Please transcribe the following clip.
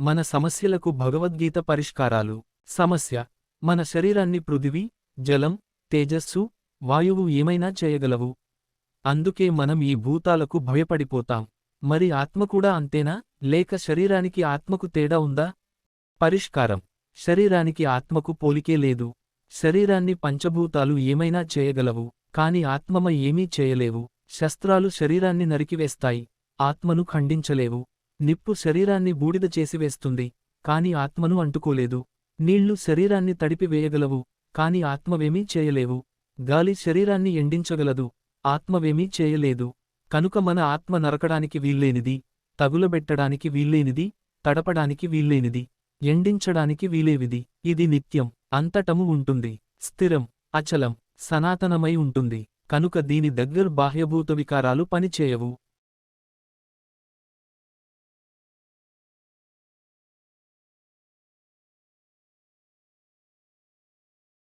మన సమస్యలకు భగవద్గీత పరిష్కారాలు. సమస్య మన శరీరాన్ని పృథివీ జలం తేజస్సు వాయువు ఏమైనా చేయగలవు. అందుకే మనం ఈ భూతాలకు భయపడిపోతాం. మరి ఆత్మ కూడా అంతేనా? లేక శరీరానికి ఆత్మకు తేడా ఉందా? పరిష్కారం. శరీరానికి ఆత్మకు పోలికే లేదు. శరీరాన్ని పంచభూతాలు ఏమైనా చేయగలవు. కాని ఆత్మమ ఏమీ చేయలేవు. శస్త్రాలు శరీరాన్ని నరికివేస్తాయి. ఆత్మను ఖండించలేవు. నిప్పు శరీరాన్ని బూడిద చేసివేస్తుంది కాని ఆత్మను అంటుకోలేదు. నీళ్ళు శరీరాన్ని తడిపివేయగలవు కాని ఆత్మవేమీ చేయలేవు. గాలి శరీరాన్ని ఎండించగలదు ఆత్మవేమీ చేయలేదు. కనుక మన ఆత్మ నరకడానికి వీల్లేనిది తగులబెట్టడానికి వీల్లేనిది తడపడానికి వీల్లేనిది ఎండించడానికి వీలేవిది. ఇది నిత్యం అంతటము ఉంటుంది స్థిరం అచలం సనాతనమై ఉంటుంది. కనుక దీని దగ్గర బాహ్యభూత వికారాలు పనిచేయవు.